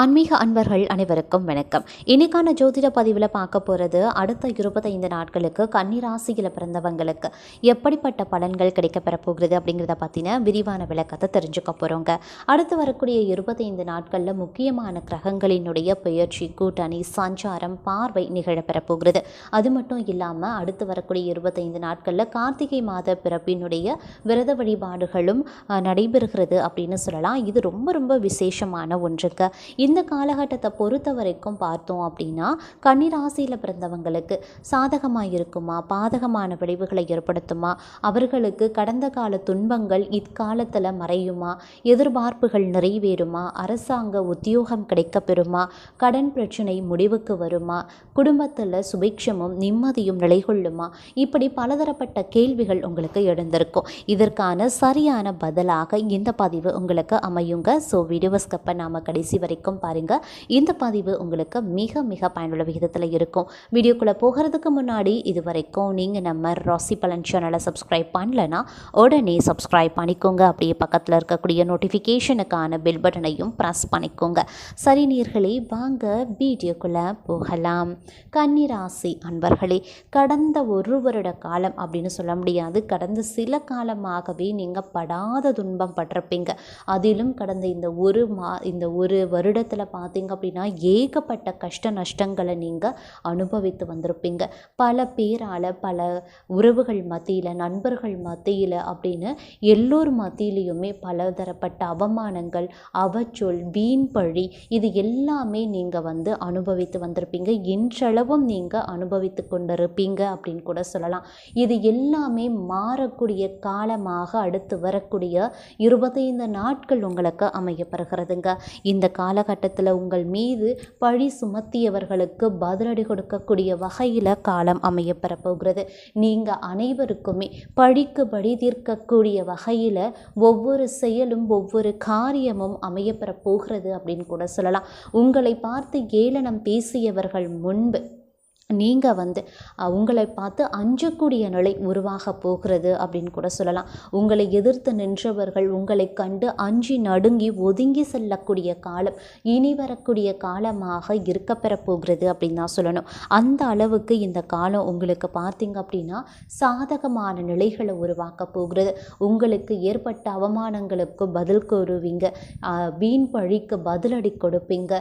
ஆன்மீக அன்பர்கள் அனைவருக்கும் வணக்கம். இன்னைக்கான ஜோதிட பதிவில் பார்க்க போகிறது அடுத்த இருபத்தைந்து நாட்களுக்கு கன்னிராசியில் பிறந்தவங்களுக்கு எப்படிப்பட்ட பலன்கள் கிடைக்கப்பெற போகிறது அப்படிங்கிறத பற்றின விரிவான விளக்கத்தை தெரிஞ்சுக்க போகிறோங்க அடுத்து வரக்கூடிய இருபத்தைந்து நாட்களில் முக்கியமான கிரகங்களினுடைய பெயர்ச்சி கூட்டணி சஞ்சாரம் பார்வை நிகழப்பெற போகிறது. அது மட்டும் இல்லாமல் அடுத்து வரக்கூடிய இருபத்தைந்து நாட்களில் கார்த்திகை மாத பிறப்பினுடைய விரத வழிபாடுகளும் நடைபெறுகிறது அப்படின்னு சொல்லலாம். இது ரொம்ப ரொம்ப விசேஷமான ஒன்றுங்க. இந்த காலகட்டத்தை பொறுத்த வரைக்கும் பார்த்தோம் அப்படின்னா கன்னிராசியில் பிறந்தவங்களுக்கு சாதகமாக இருக்குமா? பாதகமான விளைவுகளை ஏற்படுத்துமா? அவர்களுக்கு கடந்த கால துன்பங்கள் இக்காலத்தில் மறையுமா? எதிர்பார்ப்புகள் நிறைவேறுமா? அரசாங்க உத்தியோகம் கிடைக்கப் பெறுமா கடன் பிரச்சனை முடிவுக்கு வருமா? குடும்பத்தில் சுபிக்ஷமும் நிம்மதியும் நிலைகொள்ளுமா? இப்படி பலதரப்பட்ட கேள்விகள் உங்களுக்கு எழுந்திருக்கும். இதற்கான சரியான பதிலாக இந்த பதிவு உங்களுக்கு அமையுங்க. ஸோ வீடியோ ஸ்கப்பை நாம் கடைசி வரைக்கும் பாருங்க. இந்த பதிவு உங்களுக்கு மிக மிக பயனுள்ள விகிதத்தில் இருக்கும். வீடியோக்குள்ளே போகிறதுக்கு முன்னாடி இது வரைக்கும் நீங்கள் நம்ம ராசி பலன் சேனலை சப்ஸ்கிரைப் பண்ணலனா உடனே சப்ஸ்கிரைப் பண்ணிக்கோங்க. அப்படியே பக்கத்தில் இருக்கக்கூடிய நோட்டிஃபிகேஷனுக்கான பெல் பட்டனையும் ப்ரெஸ் பண்ணிக்கோங்க. சரி நீர்களே வாங்க வீடியோக்குள்ளே போகலாம். கன்னிராசி அன்பர்களே கடந்த ஒரு வருட காலம் அப்படின்னு சொல்ல முடியாது. கடந்த சில காலமாகவே நீங்கள் படாத துன்பம் பட்டிருப்பீங்க. அதிலும் கடந்த இந்த ஒரு மா இந்த ஒரு வருட வருடத்தில் பார்த்தீங்க அப்படின்னா ஏகப்பட்ட கஷ்ட நஷ்டங்களை நீங்கள் அனுபவித்து வந்திருப்பீங்க. பல பேரால் பல உறவுகள் மத்தியில் நண்பர்கள் மத்தியில் அப்படின்னு எல்லோர் மத்தியிலையுமே பலதரப்பட்ட அவமானங்கள் அவச்சொல் வீண் பழி இது எல்லாமே நீங்கள் வந்து அனுபவித்து வந்திருப்பீங்க. இன்றளவும் நீங்கள் அனுபவித்து கொண்டிருப்பீங்க அப்படின்னு கூட சொல்லலாம். இது எல்லாமே மாறக்கூடிய காலமாக அடுத்து வரக்கூடிய இருபத்தைந்து நாட்கள் உங்களுக்கு அமையப்படுகிறதுங்க இந்த காலகட்டத்தில் உங்கள் மீது பழி சுமத்தியவர்களுக்கு பதிலடி கொடுக்கக்கூடிய வகையில் காலம் அமையப்பெற போகிறது நீங்கள் அனைவருக்குமே பழிக்கு பழி தீர்க்கக்கூடிய வகையில் ஒவ்வொரு செயலும் ஒவ்வொரு காரியமும் அமையப்பெற போகிறது அப்படின்னு கூட சொல்லலாம். உங்களை பார்த்து ஏளனம் பேசியவர்கள் முன்பு நீங்கள் வந்து உங்களை பார்த்து அஞ்சக்கூடிய நிலை உருவாக போகிறது அப்படின்னு கூட சொல்லலாம். உங்களை எதிர்த்து நின்றவர்கள் உங்களை கண்டு அஞ்சி நடுங்கி ஒதுங்கி செல்லக்கூடிய காலம் இனி வரக்கூடிய காலமாக இருக்கப்பெற போகிறது அப்படின்னு தான் சொல்லணும். அந்த அளவுக்கு இந்த காலம் உங்களுக்கு பார்த்தீங்க அப்படின்னா சாதகமான நிலைகளை உருவாக்க போகிறது. உங்களுக்கு ஏற்பட்ட அவமானங்களுக்கு பதில் கூறுவீங்க. வீண் பழிக்கு பதிலடி கொடுப்பீங்க.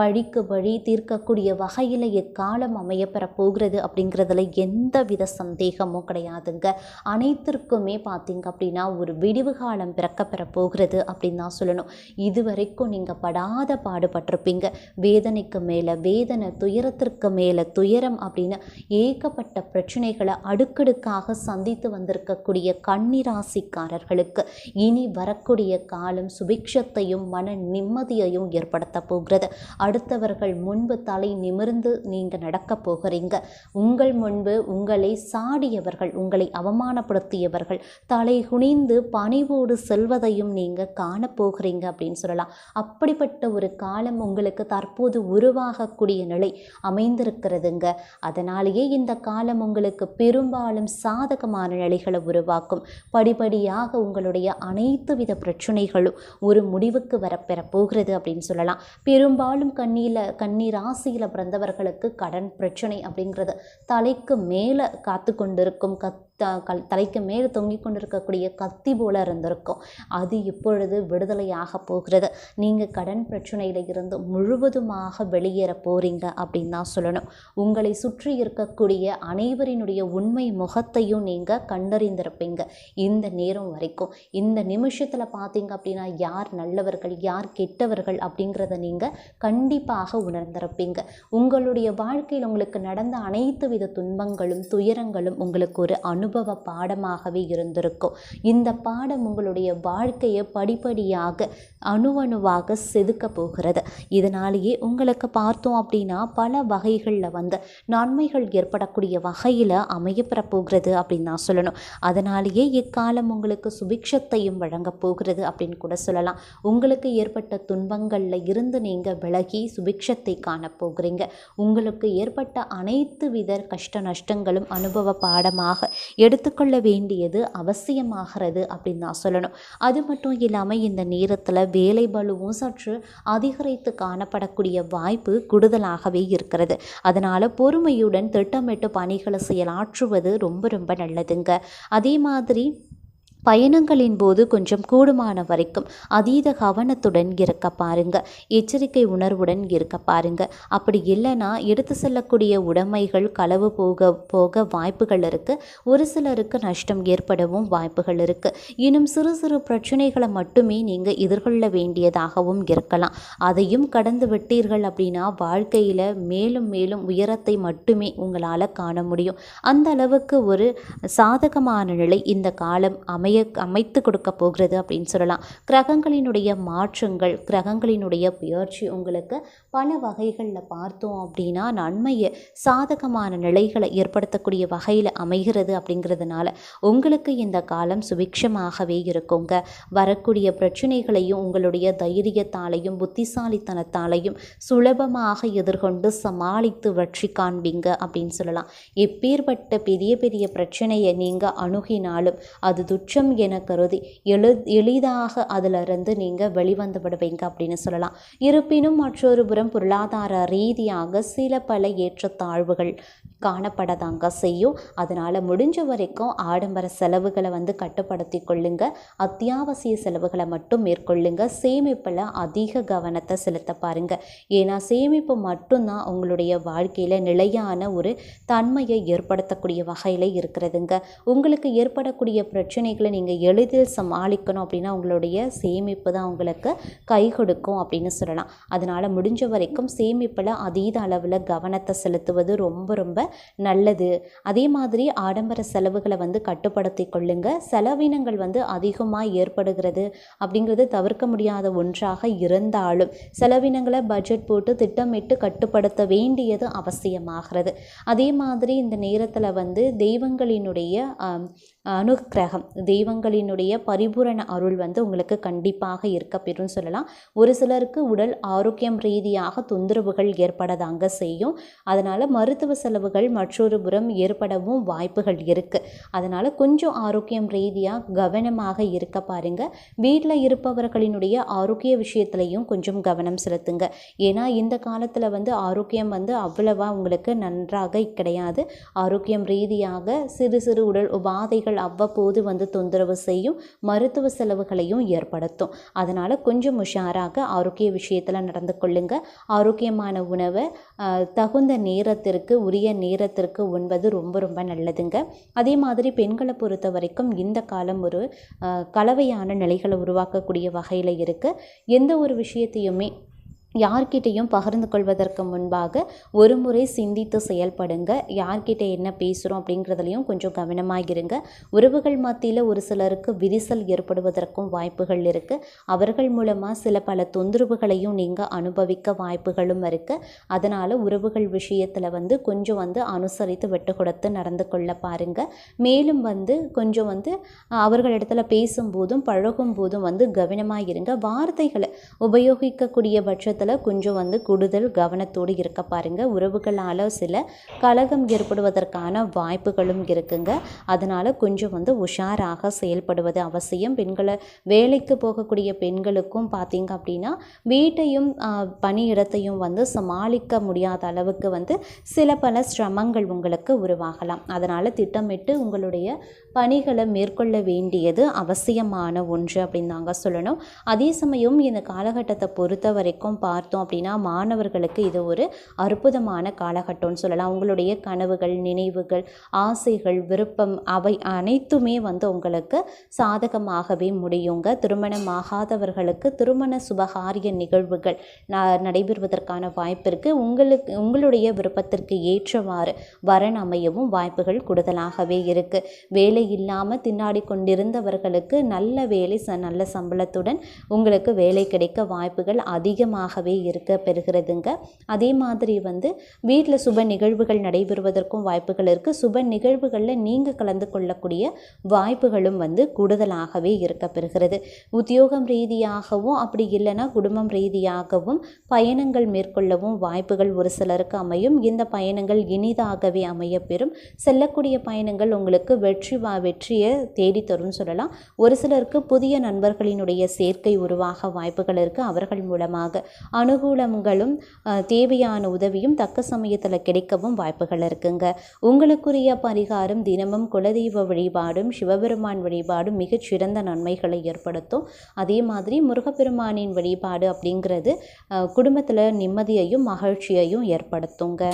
பழிக்கு பழி தீர்க்கக்கூடிய வகையில் எக்காலம் அமையப்ப போகிறது அப்படிங்கிறதுல எந்த வித சந்தேகமும் கிடையாதுங்க. அனைத்திற்குமே பார்த்தீங்க அப்படின்னா ஒரு விடிவு காலம் பிறக்கப்பெற போகிறது அப்படின்னு தான் சொல்லணும். இது வரைக்கும் நீங்கள் படாத பாடுபட்டிருப்பீங்க. வேதனைக்கு மேலே வேதனை துயரத்திற்கு மேலே துயரம் அப்படின்னு ஏகப்பட்ட பிரச்சனைகளை அடுக்கடுக்காக சந்தித்து வந்திருக்கக்கூடிய கன்னிராசிக்காரர்களுக்கு இனி வரக்கூடிய காலம் சுபிக்ஷத்தையும் மன நிம்மதியையும் ஏற்படுத்த போகிறது. அடுத்தவர்கள் முன்பு தலை நிமிர்ந்து நீங்கள் நடக்கப் நடக்க போகிறீங்க உங்கள் முன்பு உங்களை சாடியவர்கள் உங்களை அவமானப்படுத்தியவர்கள் தலை குனிந்து பணிவோடு செல்வதையும் நீங்கள் காணப்போகிறீங்க அப்படின்னு சொல்லலாம். அப்படிப்பட்ட ஒரு காலம் உங்களுக்கு தற்போது உருவாகக்கூடிய நிலை அமைந்திருக்கிறதுங்க. அதனாலேயே இந்த காலம் உங்களுக்கு பெரும்பாலும் சாதகமான நிலைகளை உருவாக்கும். படிப்படியாக உங்களுடைய அனைத்து வித பிரச்சனைகளும் ஒரு முடிவுக்கு வரப்பெற போகிறது அப்படின்னு சொல்லலாம். பெரும்பாலும் கண்ணியில் கண்ணீர் ராசியில் பிறந்தவர்களுக்கு கடன் பிரச்சனை அப்படிங்கிறது. தலைக்கு மேலே காத்து கொண்டிருக்கும் கத் கல் தலைக்கு மேலே தொங்கிக் கொண்டிருக்கக்கூடிய கத்தி போல இருந்திருக்கும். அது இப்பொழுது விடுதலையாக போகிறது. நீங்கள் கடன் பிரச்சனையில் இருந்து முழுவதுமாக வெளியேற போறீங்க அப்படின்னு தான் சொல்லணும். உங்களை சுற்றி இருக்கக்கூடிய அனைவரினுடைய உண்மை முகத்தையும் நீங்கள் கண்டறிந்திருப்பீங்க. இந்த நேரம் வரைக்கும் இந்த நிமிஷத்தில் பார்த்தீங்க அப்படின்னா யார் நல்லவர்கள் யார் கெட்டவர்கள் அப்படிங்கிறத நீங்கள் கண்டிப்பாக உணர்ந்திருப்பீங்க. உங்களுடைய வாழ்க்கையில் உங்களுக்கு நடந்த அனைத்து வித துன்பங்களும் துயரங்களும் உங்களுக்கு ஒரு அனுபவ பாடமாகவே இருந்திருக்கும். இந்த பாடம் உங்களுடைய வாழ்க்கையை படிப்படியாக அணுவணுவாக செதுக்க போகிறது. இதனாலேயே உங்களுக்கு பார்த்தோம் அப்படின்னா பல வகைகளில் வந்து நன்மைகள் ஏற்படக்கூடிய வகையில் அமையப்பெற போகிறது அப்படின்னு நான் சொல்லணும். அதனாலேயே இக்காலம் உங்களுக்கு சுபிக்ஷத்தையும் வழங்கப் போகிறது அப்படின்னு கூட சொல்லலாம். உங்களுக்கு ஏற்பட்ட துன்பங்களில் இருந்து நீங்கள் விலகி சுபிக்ஷத்தை காணப் போகிறீங்க. உங்களுக்கு ஏற்பட்ட அனைத்து வித கஷ்ட நஷ்டங்களும் அனுபவ பாடமாக எடுத்துக்கொள்ள வேண்டியது அவசியமாகிறது அப்படின்னு தான் சொல்லணும். அது மட்டும் இல்லாமல் இந்த நேரத்தில் வேலை பலுவும் சற்று அதிகரித்து காணப்படக்கூடிய வாய்ப்பு கூடுதலாகவே இருக்கிறது. அதனால் பொறுமையுடன் திட்டமிட்டு பணிகளை செயலாற்றுவது ரொம்ப ரொம்ப நல்லதுங்க. அதே மாதிரி பயணங்களின் போது கொஞ்சம் கூடுமான வரைக்கும் அதீத கவனத்துடன் இருக்க பாருங்க. எச்சரிக்கை உணர்வுடன் இருக்க பாருங்க. அப்படி இல்லைன்னா எடுத்து செல்லக்கூடிய உடைமைகள் களவு போக போக வாய்ப்புகள் இருக்கு. ஒரு சிலருக்கு நஷ்டம் ஏற்படவும் வாய்ப்புகள் இருக்கு. இன்னும் சிறு சிறு பிரச்சனைகளை மட்டுமே நீங்க எதிர்கொள்ள வேண்டியதாகவும் இருக்கலாம். அதையும் கடந்து விட்டீர்கள் அப்படின்னா வாழ்க்கையில மேலும் மேலும் உயரத்தை மட்டுமே உங்களால் காண முடியும். அந்த அளவுக்கு ஒரு சாதகமான நிலை இந்த காலம் அமைய அமைத்து கொடுக்க போகிறது அப்படின்னு சொல்லலாம். கிரகங்களினுடைய மாற்றங்கள் கிரகங்களினுடைய முயற்சி உங்களுக்கு பல வகைகளில் பார்த்தோம் அப்படின்னா நன்மையை சாதகமான நிலைகளை ஏற்படுத்தக்கூடிய வகையில் அமைகிறது அப்படிங்கிறதுனால உங்களுக்கு இந்த காலம் சுபிக்ஷமாகவே இருக்குங்க. வரக்கூடிய பிரச்சனைகளையும் உங்களுடைய தைரியத்தாலையும் புத்திசாலித்தனத்தாலையும் சுலபமாக எதிர்கொண்டு சமாளித்து வெற்றி காண்பீங்க அப்படின்னு சொல்லலாம். எப்பேற்பட்ட பெரிய பெரிய பிரச்சனையை நீங்கள் அணுகினாலும் அது துச்சம் என கருதி எழு எளிதாக அதிலிருந்து நீங்கள் வெளிவந்து விடுவீங்க அப்படின்னு சொல்லலாம். இருப்பினும் மற்றொரு புறம் பொருளாதார ரீதியாக சில பல ஏற்றத்தாழ்வுகள் காணப்படதாங்க செய்யும். அதனால் முடிஞ்ச வரைக்கும் ஆடம்பர செலவுகளை வந்து கட்டுப்படுத்தி கொள்ளுங்க. அத்தியாவசிய செலவுகளை மட்டும் மேற்கொள்ளுங்க. சேமிப்பில் அதிக கவனத்தை செலுத்த பாருங்க. ஏன்னா சேமிப்பு மட்டும்தான் உங்களுடைய வாழ்க்கையில் நிலையான ஒரு தன்மையை ஏற்படுத்தக்கூடிய வகையில் இருக்கிறதுங்க. உங்களுக்கு ஏற்படக்கூடிய பிரச்சனைகளை நீங்கள் எளிதில் சமாளிக்கணும் அப்படின்னா உங்களுடைய சேமிப்பு தான் உங்களுக்கு கை கொடுக்கும் அப்படின்னு சொல்லலாம். அதனால் முடிஞ்ச வரைக்கும் சேமிப்பில் அதீத அளவில் கவனத்தை செலுத்துவது ரொம்ப ரொம்ப நல்லது. அதே மாதிரி ஆடம்பர செலவுகளை வந்து கட்டுப்படுத்தி கொள்ளுங்க. செலவினங்கள் வந்து அதிகமாக ஏற்படுகிறது அப்படிங்கிறது தவிர்க்க முடியாத ஒன்றாக இருந்தாலும் செலவினங்களை பட்ஜெட் போட்டு திட்டமிட்டு கட்டுப்படுத்த வேண்டியது அவசியமாகிறது. அதே மாதிரி இந்த நேரத்தில் வந்து தெய்வங்களினுடைய அனுகிரகம் அனுக்கிரகம் தெய்வங்களினுடைய பரிபூரண அருள் வந்து உங்களுக்கு கண்டிப்பாக இருக்க பெறும் சொல்லலாம். ஒரு சிலருக்கு உடல் ஆரோக்கியம் ரீதியாக தொந்தரவுகள் ஏற்படதாங்க செய்யும். அதனால் மருத்துவ செலவுகள் மற்றொரு புறம் ஏற்படவும் வாய்ப்புகள் இருக்குது அதனால் கொஞ்சம் ஆரோக்கியம் ரீதியாக கவனமாக இருக்க பாருங்க. வீட்டில் இருப்பவர்களினுடைய ஆரோக்கிய விஷயத்துலையும் கொஞ்சம் கவனம் செலுத்துங்க. ஏன்னா இந்த காலத்தில் வந்து ஆரோக்கியம் வந்து அவ்வளவா உங்களுக்கு நன்றாக கிடையாது. ஆரோக்கியம் ரீதியாக சிறு சிறு உடல் உபாதைகள் அவ்வப்போது வந்து தொந்தரவு செய்யும் மருத்துவ செலவுகளையும் ஏற்படுத்தும். அதனால் கொஞ்சம் உஷாராக ஆரோக்கிய விஷயத்தில் நடந்து கொள்ளுங்க. ஆரோக்கியமான உணவை தகுந்த நேரத்திற்கு உரிய நேரத்திற்கு உண்பது ரொம்ப ரொம்ப நல்லதுங்க. அதே மாதிரி பெண்களை பொறுத்த வரைக்கும் இந்த காலம் ஒரு கலவையான நிலைகளை உருவாக்கக்கூடிய வகையில் இருக்குது எந்த ஒரு விஷயத்தையுமே யார்கிட்டையும் பகிர்ந்து கொள்வதற்கு முன்பாக ஒரு முறை சிந்தித்து செயல்படுங்க. யார்கிட்ட என்ன பேசுகிறோம் அப்படிங்கிறதுலையும் கொஞ்சம் கவனமாக இருங்க உறவுகள் மத்தியில் ஒரு சிலருக்கு விரிசல் ஏற்படுவதற்கும் வாய்ப்புகள் இருக்குது அவர்கள் மூலமாக சில பல தொந்தரவுகளையும் நீங்கள் அனுபவிக்க வாய்ப்புகளும் இருக்குது அதனால் உறவுகள் விஷயத்தில் வந்து கொஞ்சம் வந்து அனுசரித்து விட்டு கொடுத்து நடந்து கொள்ள பாருங்கள் மேலும் வந்து கொஞ்சம் வந்து அவர்களிடத்துல பேசும்போதும் பழகும் போதும் வந்து கவனமாக இருங்க வார்த்தைகளை உபயோகிக்கக்கூடிய பட்சத்தில் கொஞ்சம் வந்து கூடுதல் கவனத்தோடு இருக்க பாருங்க. உறவுகளால் சில கலகம் ஏற்படுவதற்கான வாய்ப்புகளும் இருக்குங்க. அதனால் கொஞ்சம் வந்து உஷாராக செயல்படுவது அவசியம். பெண்களை வேலைக்கு போகக்கூடிய பெண்களுக்கும் பார்த்தீங்க அப்படின்னா வீட்டையும் பணியிடத்தையும் வந்து சமாளிக்க முடியாத அளவுக்கு வந்து சில பல சிரமங்கள் உங்களுக்கு உருவாகலாம். அதனால் திட்டமிட்டு உங்களுடைய பணிகளை மேற்கொள்ள வேண்டியது அவசியமான ஒன்று அப்படின்னு நாங்கள் சொல்லணும். அதே சமயம் இந்த காலகட்டத்தை பொறுத்த வரைக்கும் பார்த்தோம் அப்படின்னா மாணவர்களுக்கு இது ஒரு அற்புதமான காலகட்டம்னு சொல்லலாம். உங்களுடைய கனவுகள் நினைவுகள் ஆசைகள் விருப்பம் அவை அனைத்துமே வந்து உங்களுக்கு சாதகமாகவே முடியுங்க. திருமணமாகாதவர்களுக்கு திருமண சுபகாரிய நிகழ்வுகள் ந- நடைபெறுவதற்கான வாய்ப்பிற்கு உங்களுக்கு உங்களுடைய விருப்பத்திற்கு ஏற்றவாறு வரன் அமையவும் வாய்ப்புகள் கூடுதலாகவே இருக்குது வேலை இல்லாமல் திண்டாடி கொண்டிருந்தவர்களுக்கு நல்ல வேலை ச நல்ல சம்பளத்துடன் உங்களுக்கு வேலை கிடைக்க வாய்ப்புகள் அதிகமாக அதிகமாகவே இருக்க பெறுகிறதுங்க. அதே மாதிரி வந்து வீட்டில் சுப நிகழ்வுகள் நடைபெறுவதற்கும் வாய்ப்புகள் இருக்குது சுப நிகழ்வுகளில் நீங்கள் கலந்து கொள்ளக்கூடிய வாய்ப்புகளும் வந்து கூடுதலாகவே இருக்க பெறுகிறது. உத்தியோகம் ரீதியாகவும் அப்படி இல்லைன்னா குடும்பம் ரீதியாகவும் பயணங்கள் மேற்கொள்ளவும் வாய்ப்புகள் ஒரு சிலருக்கு அமையும். இந்த பயணங்கள் இனிதாகவே அமையப்பெறும். செல்லக்கூடிய பயணங்கள் உங்களுக்கு வெற்றி வா வெற்றியை தேடித்தரும் சொல்லலாம். ஒரு சிலருக்கு புதிய நண்பர்களினுடைய சேர்க்கை உருவாக வாய்ப்புகள் இருக்குது அவர்கள் மூலமாக அனுகூலங்களும் தேவையான உதவியும் தக்க சமயத்தில் கிடைக்கவும் வாய்ப்புகள் இருக்குங்க. உங்களுக்குரிய பரிகாரம் தினமும் குலதெய்வ வழிபாடும் சிவபெருமான் வழிபாடும் மிகச்சிறந்த நன்மைகளை ஏற்படுத்தும். அதே மாதிரி முருகப்பெருமானின் வழிபாடு அப்படிங்கிறது குடும்பத்தில் நிம்மதியையும் மகிழ்ச்சியையும் ஏற்படுத்துங்க.